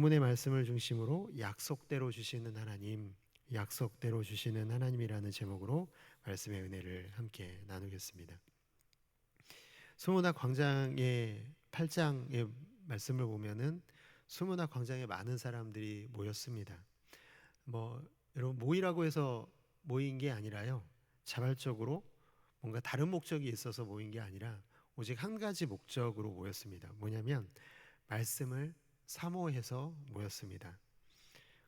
본문의 말씀을 중심으로 약속대로 주시는 하나님, 약속대로 주시는 하나님이라는 제목으로 말씀의 은혜를 함께 나누겠습니다. 수문학 광장의 8장의 말씀을 보면은 수문학 광장에 많은 사람들이 모였습니다. 뭐 여러분 모이라고 해서 모인 게 아니라요. 자발적으로 뭔가 다른 목적이 있어서 모인 게 아니라 오직 한 가지 목적으로 모였습니다. 뭐냐면 말씀을 사모해서 모였습니다.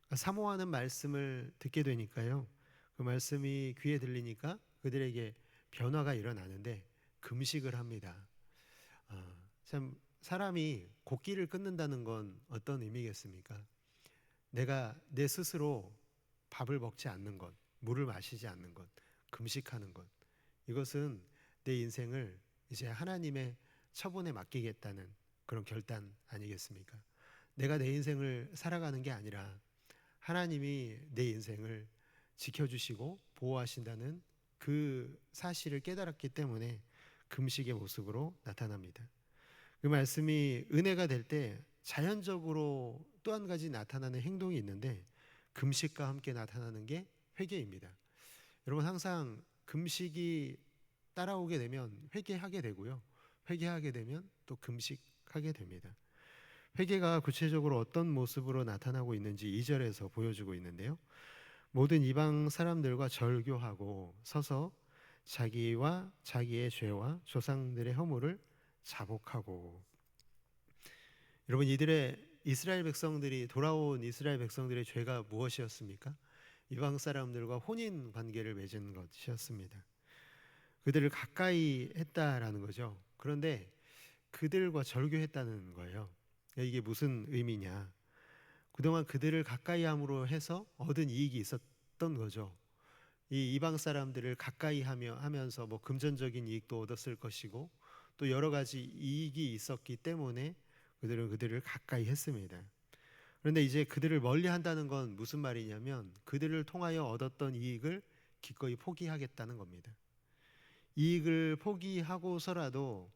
그러니까 사모하는 말씀을 듣게 되니까요. 그 말씀이 귀에 들리니까 그들에게 변화가 일어나는데 금식을 합니다. 아, 참 사람이 곡기를 끊는다는 건 어떤 의미겠습니까? 내가 내 스스로 밥을 먹지 않는 것, 물을 마시지 않는 것, 금식하는 것. 이것은 내 인생을 이제 하나님의 처분에 맡기겠다는 그런 결단 아니겠습니까? 내가 내 인생을 살아가는 게 아니라 하나님이 내 인생을 지켜주시고 보호하신다는 그 사실을 깨달았기 때문에 금식의 모습으로 나타납니다. 그 말씀이 은혜가 될 때 자연적으로 또 한 가지 나타나는 행동이 있는데 금식과 함께 나타나는 게 회개입니다. 여러분 항상 금식이 따라오게 되면 회개하게 되고요. 회개하게 되면 또 금식하게 됩니다. 회개가 구체적으로 어떤 모습으로 나타나고 있는지 2절에서 보여주고 있는데요. 모든 이방 사람들과 절교하고 서서 자기와 자기의 죄와 조상들의 허물을 자복하고 여러분 이들의 이스라엘 백성들이 돌아온 이스라엘 백성들의 죄가 무엇이었습니까? 이방 사람들과 혼인 관계를 맺은 것이었습니다. 그들을 가까이 했다라는 거죠. 그런데 그들과 절교했다는 거예요. 이게 무슨 의미냐? 그동안 그들을 가까이 함으로 해서 얻은 이익이 있었던 거죠. 이 이방 사람들을 가까이 하며 하면서 뭐 금전적인 이익도 얻었을 것이고 또 여러 가지 이익이 있었기 때문에 그들은 그들을 가까이 했습니다. 그런데 이제 그들을 멀리 한다는 건 무슨 말이냐면 그들을 통하여 얻었던 이익을 기꺼이 포기하겠다는 겁니다. 이익을 포기하고서라도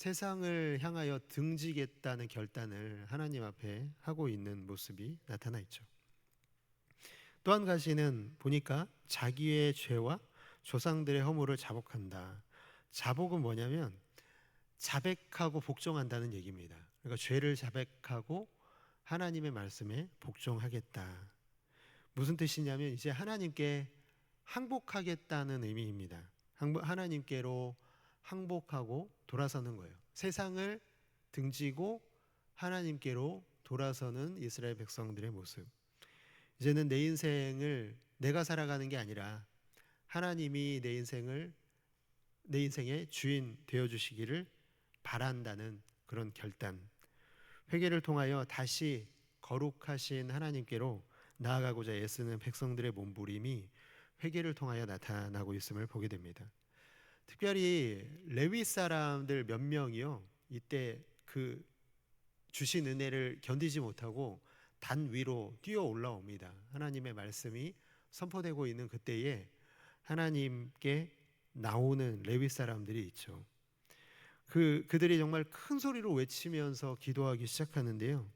세상을 향하여 등지겠다는 결단을 하나님 앞에 하고 있는 모습이 나타나 있죠. 또 한 가지는 보니까 자기의 죄와 조상들의 허물을 자복한다. 자복은 뭐냐면 자백하고 복종한다는 얘기입니다. 그러니까 죄를 자백하고 하나님의 말씀에 복종하겠다. 무슨 뜻이냐면 이제 하나님께 항복하겠다는 의미입니다. 하나님께로 항복하고 돌아서는 거예요. 세상을 등지고 하나님께로 돌아서는 이스라엘 백성들의 모습. 이제는 내 인생을 내가 살아가는 게 아니라 하나님이 내 인생을 내 인생의 주인 되어 주시기를 바란다는 그런 결단. 회개를 통하여 다시 거룩하신 하나님께로 나아가고자 애쓰는 백성들의 몸부림이 회개를 통하여 나타나고 있음을 보게 됩니다. 특별히 레위 사람들 몇 명이요. 이때 그 주신 은혜를 견디지 못하고 단 위로 뛰어 올라옵니다. 하나님의 말씀이 선포되고 있는 그때에 하나님께 나오는 레위 사람들이 있죠. 그 그들이 정말 큰 소리로 외치면서 기도하기 시작하는데요.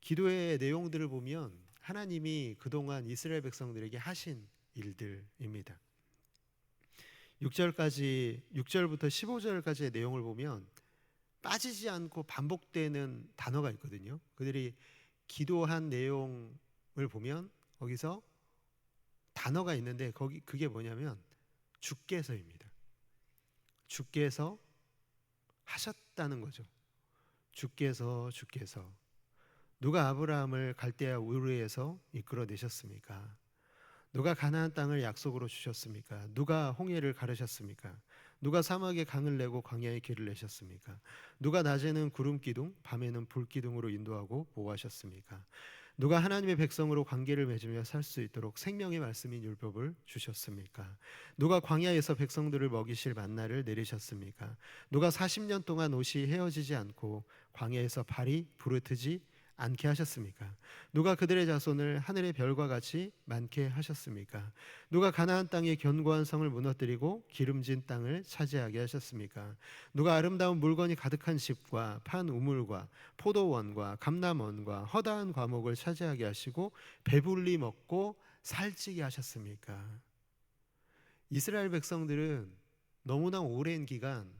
기도의 내용들을 보면 하나님이 그동안 이스라엘 백성들에게 하신 일들입니다. 6절까지 6절부터 15절까지의 내용을 보면 빠지지 않고 반복되는 단어가 있거든요. 그들이 기도한 내용을 보면 거기서 단어가 있는데 거기 그게 뭐냐면 주께서입니다. 주께서 하셨다는 거죠. 주께서 주께서 누가 아브라함을 갈대아 우르에서 이끌어 내셨습니까? 누가 가나안 땅을 약속으로 주셨습니까? 누가 홍해를 가르셨습니까? 누가 사막에 강을 내고 광야에 길을 내셨습니까? 누가 낮에는 구름 기둥, 밤에는 불 기둥으로 인도하고 보호하셨습니까? 누가 하나님의 백성으로 관계를 맺으며 살 수 있도록 생명의 말씀인 율법을 주셨습니까? 누가 광야에서 백성들을 먹이실 만나를 내리셨습니까? 누가 40년 동안 옷이 헤어지지 않고 광야에서 발이 부르트지 않게 하셨습니까? 누가 그들의 자손을 하늘의 별과 같이 많게 하셨습니까? 누가 가나안 땅의 견고한 성을 무너뜨리고 기름진 땅을 차지하게 하셨습니까? 누가 아름다운 물건이 가득한 집과 판 우물과 포도원과 감남원과 허다한 과목을 차지하게 하시고 배불리 먹고 살찌게 하셨습니까? 이스라엘 백성들은 너무나 오랜 기간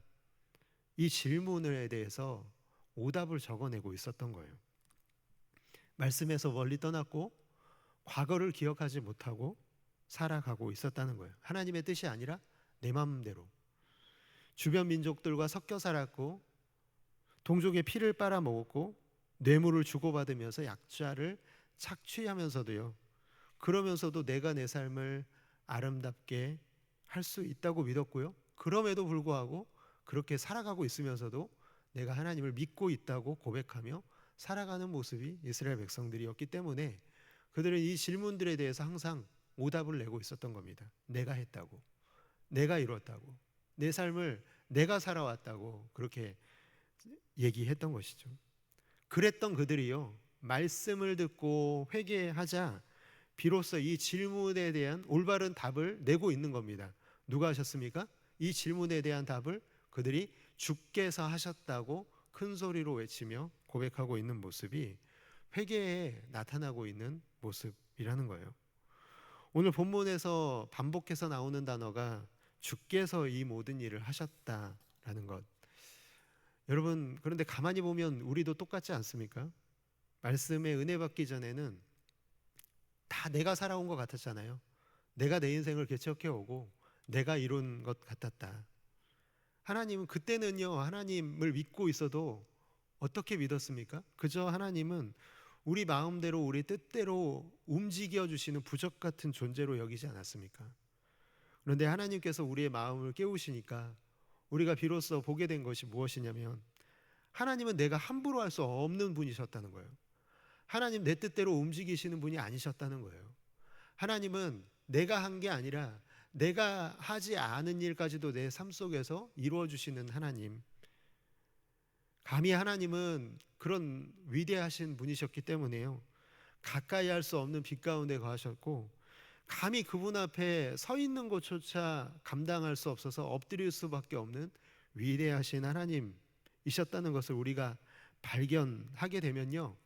이 질문에 대해서 오답을 적어내고 있었던 거예요. 말씀에서 멀리 떠났고 과거를 기억하지 못하고 살아가고 있었다는 거예요. 하나님의 뜻이 아니라 내 마음대로 주변 민족들과 섞여 살았고 동족의 피를 빨아먹었고 뇌물을 주고받으면서 약자를 착취하면서도요. 그러면서도 내가 내 삶을 아름답게 할 수 있다고 믿었고요. 그럼에도 불구하고 그렇게 살아가고 있으면서도 내가 하나님을 믿고 있다고 고백하며 살아가는 모습이 이스라엘 백성들이었기 때문에 그들은 이 질문들에 대해서 항상 오답을 내고 있었던 겁니다. 내가 했다고, 내가 이뤘다고, 내 삶을 내가 살아왔다고 그렇게 얘기했던 것이죠. 그랬던 그들이요, 말씀을 듣고 회개하자 비로소 이 질문에 대한 올바른 답을 내고 있는 겁니다. 누가 하셨습니까? 이 질문에 대한 답을 그들이 주께서 하셨다고 큰 소리로 외치며 고백하고 있는 모습이 회개에 나타나고 있는 모습이라는 거예요. 오늘 본문에서 반복해서 나오는 단어가 주께서 이 모든 일을 하셨다라는 것. 여러분, 그런데 가만히 보면 우리도 똑같지 않습니까? 말씀에 은혜 받기 전에는 다 내가 살아온 것 같았잖아요. 내가 내 인생을 개척해 오고 내가 이룬 것 같았다. 하나님은 그때는요, 하나님을 믿고 있어도 어떻게 믿었습니까? 그저 하나님은 우리 마음대로 우리 뜻대로 움직여 주시는 부적 같은 존재로 여기지 않았습니까? 그런데 하나님께서 우리의 마음을 깨우시니까 우리가 비로소 보게 된 것이 무엇이냐면 하나님은 내가 함부로 할 수 없는 분이셨다는 거예요. 하나님 내 뜻대로 움직이시는 분이 아니셨다는 거예요. 하나님은 내가 한 게 아니라 내가 하지 않은 일까지도 내 삶 속에서 이루어 주시는 하나님. 감히 하나님은 그런 위대하신 분이셨기 때문에요. 가까이 할 수 없는 빛 가운데 거하셨고 감히 그분 앞에 서 있는 것조차 감당할 수 없어서 엎드릴 수밖에 없는 위대하신 하나님이셨다는 것을 우리가 발견하게 되면요.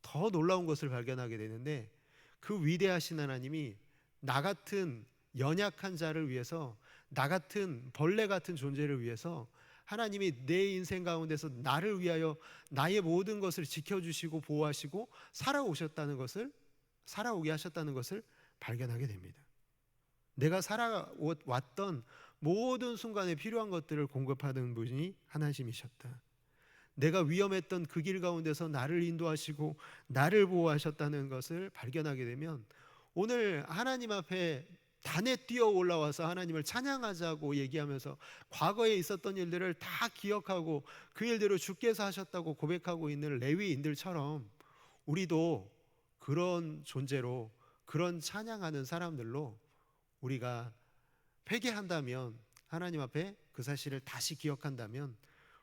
더 놀라운 것을 발견하게 되는데 그 위대하신 하나님이 나 같은 연약한 자를 위해서 나 같은 벌레 같은 존재를 위해서 하나님이 내 인생 가운데서 나를 위하여 나의 모든 것을 지켜주시고 보호하시고 살아오셨다는 것을 살아오게 하셨다는 것을 발견하게 됩니다. 내가 살아왔던 모든 순간에 필요한 것들을 공급하는 분이 하나님이셨다. 내가 위험했던 그 길 가운데서 나를 인도하시고 나를 보호하셨다는 것을 발견하게 되면 오늘 하나님 앞에 단에 뛰어 올라와서 하나님을 찬양하자고 얘기하면서 과거에 있었던 일들을 다 기억하고 그 일대로 주께서 하셨다고 고백하고 있는 레위인들처럼 우리도 그런 존재로 그런 찬양하는 사람들로 우리가 회개한다면 하나님 앞에 그 사실을 다시 기억한다면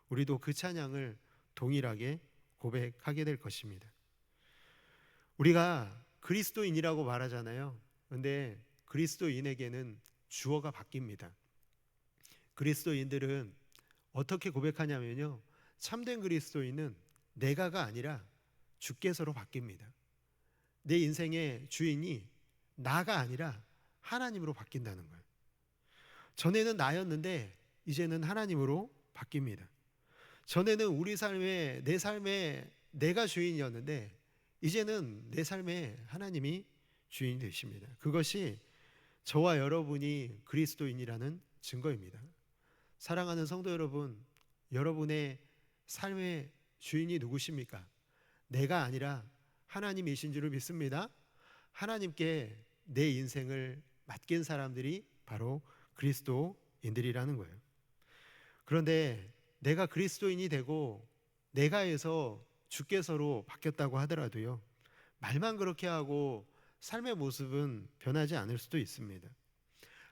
우리도 그 찬양을 동일하게 고백하게 될 것입니다. 우리가 그리스도인이라고 말하잖아요. 근데 그리스도인에게는 주어가 바뀝니다. 그리스도인들은 어떻게 고백하냐면요. 참된 그리스도인은 내가가 아니라 주께서로 바뀝니다. 내 인생의 주인이 나가 아니라 하나님으로 바뀐다는 거예요. 전에는 나였는데 이제는 하나님으로 바뀝니다. 전에는 우리 삶에 내 삶에 내가 주인이었는데 이제는 내 삶에 하나님이 주인이 되십니다. 그것이 저와 여러분이 그리스도인이라는 증거입니다. 사랑하는 성도 여러분, 여러분의 삶의 주인이 누구십니까? 내가 아니라 하나님이신 줄을 믿습니다. 하나님께 내 인생을 맡긴 사람들이 바로 그리스도인들이라는 거예요. 그런데 내가 그리스도인이 되고 내가에서 주께서로 바뀌었다고 하더라도요. 말만 그렇게 하고 삶의 모습은 변하지 않을 수도 있습니다.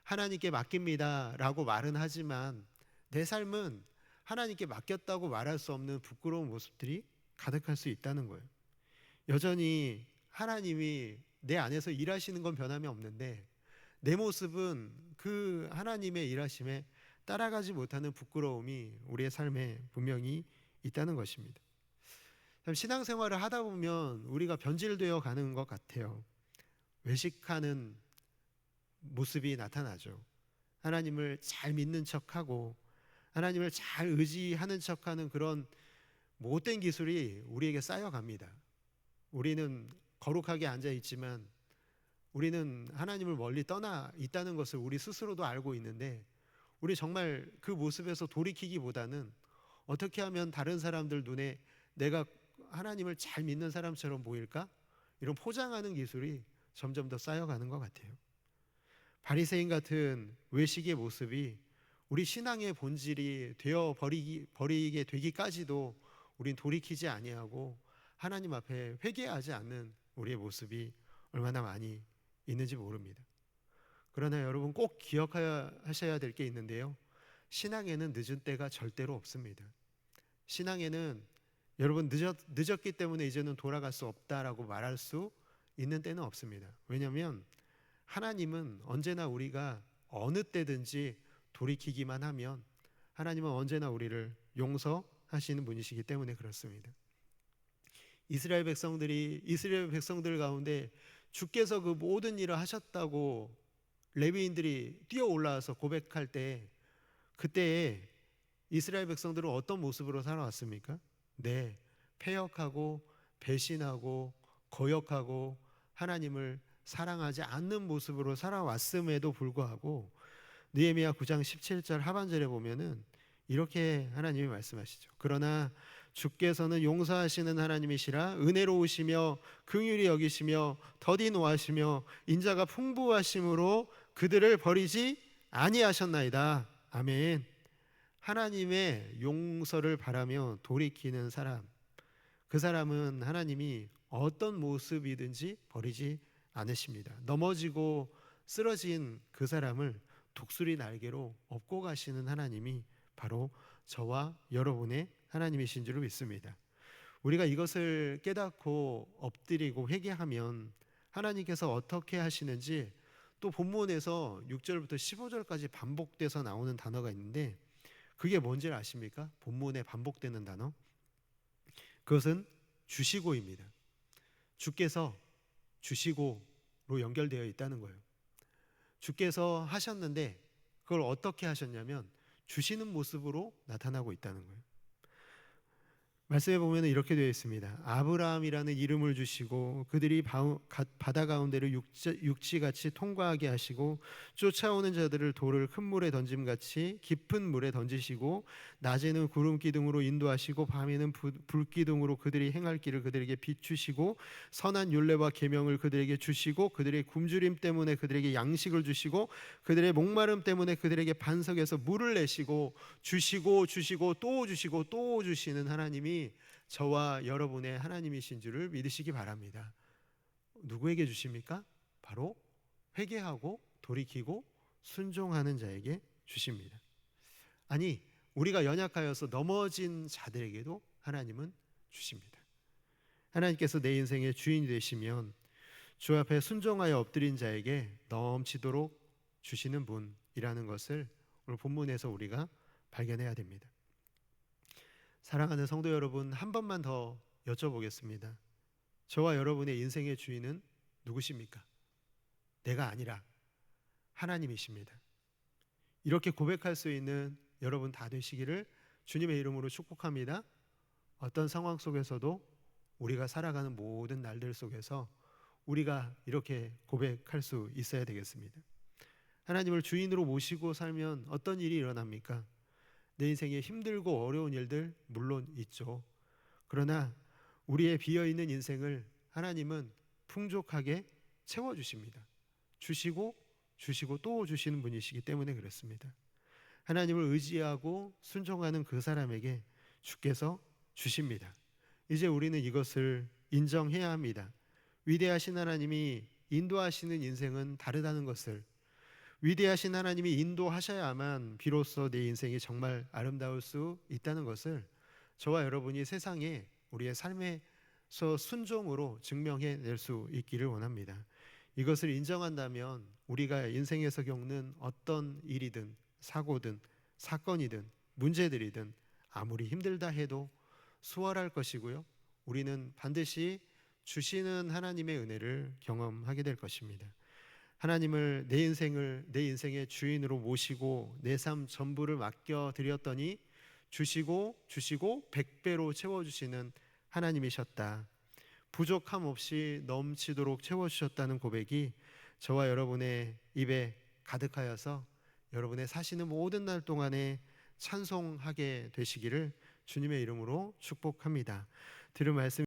하나님께 맡깁니다 라고 말은 하지만 내 삶은 하나님께 맡겼다고 말할 수 없는 부끄러운 모습들이 가득할 수 있다는 거예요. 여전히 하나님이 내 안에서 일하시는 건 변함이 없는데 내 모습은 그 하나님의 일하심에 따라가지 못하는 부끄러움이 우리의 삶에 분명히 있다는 것입니다. 참 신앙생활을 하다 보면 우리가 변질되어 가는 것 같아요. 외식하는 모습이 나타나죠. 하나님을 잘 믿는 척하고 하나님을 잘 의지하는 척하는 그런 못된 기술이 우리에게 쌓여갑니다. 우리는 거룩하게 앉아 있지만 우리는 하나님을 멀리 떠나 있다는 것을 우리 스스로도 알고 있는데 우리 정말 그 모습에서 돌이키기보다는 어떻게 하면 다른 사람들 눈에 내가 하나님을 잘 믿는 사람처럼 보일까? 이런 포장하는 기술이 점점 더 쌓여가는 것 같아요. 바리새인 같은 외식의 모습이 우리 신앙의 본질이 되어 버리게 되기까지도 우린 돌이키지 아니하고 하나님 앞에 회개하지 않는 우리의 모습이 얼마나 많이 있는지 모릅니다. 그러나 여러분 꼭 기억하셔야 될 게 있는데요. 신앙에는 늦은 때가 절대로 없습니다. 신앙에는 여러분 늦었, 늦었기 때문에 이제는 돌아갈 수 없다라고 말할 수 있는 때는 없습니다. 왜냐하면 하나님은 언제나 우리가 어느 때든지 돌이키기만 하면 하나님은 언제나 우리를 용서하시는 분이시기 때문에 그렇습니다. 이스라엘 백성들이 이스라엘 백성들 가운데 주께서 그 모든 일을 하셨다고 레위인들이 뛰어 올라와서 고백할 때 그때에 이스라엘 백성들은 어떤 모습으로 살아왔습니까? 네, 폐역하고 배신하고 거역하고 하나님을 사랑하지 않는 모습으로 살아왔음에도 불구하고 느헤미야 9장 17절 하반절에 보면은 이렇게 하나님이 말씀하시죠. 그러나 주께서는 용서하시는 하나님이시라 은혜로우시며 긍휼히 여기시며 더디 노하시며 인자가 풍부하심으로 그들을 버리지 아니하셨나이다. 아멘. 하나님의 용서를 바라며 돌이키는 사람. 그 사람은 하나님이 어떤 모습이든지 버리지 않으십니다. 넘어지고 쓰러진 그 사람을 독수리 날개로 업고 가시는 하나님이 바로 저와 여러분의 하나님이신 줄 믿습니다. 우리가 이것을 깨닫고 엎드리고 회개하면 하나님께서 어떻게 하시는지 또 본문에서 6절부터 15절까지 반복돼서 나오는 단어가 있는데 그게 뭔지 아십니까? 본문에 반복되는 단어. 그것은 주시고입니다. 주께서 주시고로 연결되어 있다는 거예요. 주께서 하셨는데 그걸 어떻게 하셨냐면 주시는 모습으로 나타나고 있다는 거예요. 말씀에 보면 이렇게 되어 있습니다. 아브라함이라는 이름을 주시고 그들이 바다 가운데를 육지, 같이 통과하게 하시고 쫓아오는 자들을 돌을 큰 물에 던짐 같이 깊은 물에 던지시고 낮에는 구름 기둥으로 인도하시고 밤에는 불 기둥으로 그들이 행할 길을 그들에게 비추시고 선한 율례와 계명을 그들에게 주시고 그들의 굶주림 때문에 그들에게 양식을 주시고 그들의 목마름 때문에 그들에게 반석에서 물을 내시고 주시고 주시고 또 주시고 또 주시는 저와 여러분의 하나님이신 줄을 믿으시기 바랍니다. 누구에게 주십니까? 바로 회개하고 돌이키고 순종하는 자에게 주십니다. 아니, 우리가 연약하여서 넘어진 자들에게도 하나님은 주십니다. 하나님께서 내 인생의 주인이 되시면 주 앞에 순종하여 엎드린 자에게 넘치도록 주시는 분이라는 것을 오늘 본문에서 우리가 발견해야 됩니다. 사랑하는 성도 여러분, 한 번만 더 여쭤보겠습니다. 저와 여러분의 인생의 주인은 누구십니까? 내가 아니라 하나님이십니다. 이렇게 고백할 수 있는 여러분 다 되시기를 주님의 이름으로 축복합니다. 어떤 상황 속에서도 우리가 살아가는 모든 날들 속에서 우리가 이렇게 고백할 수 있어야 되겠습니다. 하나님을 주인으로 모시고 살면 어떤 일이 일어납니까? 내 인생에 힘들고 어려운 일들 물론 있죠. 그러나 우리의 비어 있는 인생을 하나님은 풍족하게 채워 주십니다. 주시고 주시고 또 주시는 분이시기 때문에 그렇습니다. 하나님을 의지하고 순종하는 그 사람에게 주께서 주십니다. 이제 우리는 이것을 인정해야 합니다. 위대하신 하나님이 인도하시는 인생은 다르다는 것을 위대하신 하나님이 인도하셔야만 비로소 내 인생이 정말 아름다울 수 있다는 것을 저와 여러분이 세상에 우리의 삶에 서 순종으로 증명해 낼 수 있기를 원합니다. 이것을 인정한다면 우리가 인생에서 겪는 어떤 일이든 사고든 사건이든 문제들이든 아무리 힘들다 해도 수월할 것이고요. 우리는 반드시 주시는 하나님의 은혜를 경험하게 될 것입니다. 하나님을 내 인생을 내 인생의 주인으로 모시고 내 삶 전부를 맡겨 드렸더니 주시고 주시고 백배로 채워 주시는 하나님이셨다. 부족함 없이 넘치도록 채워 주셨다는 고백이 저와 여러분의 입에 가득하여서 여러분의 사시는 모든 날 동안에 찬송하게 되시기를 주님의 이름으로 축복합니다. 들은 말씀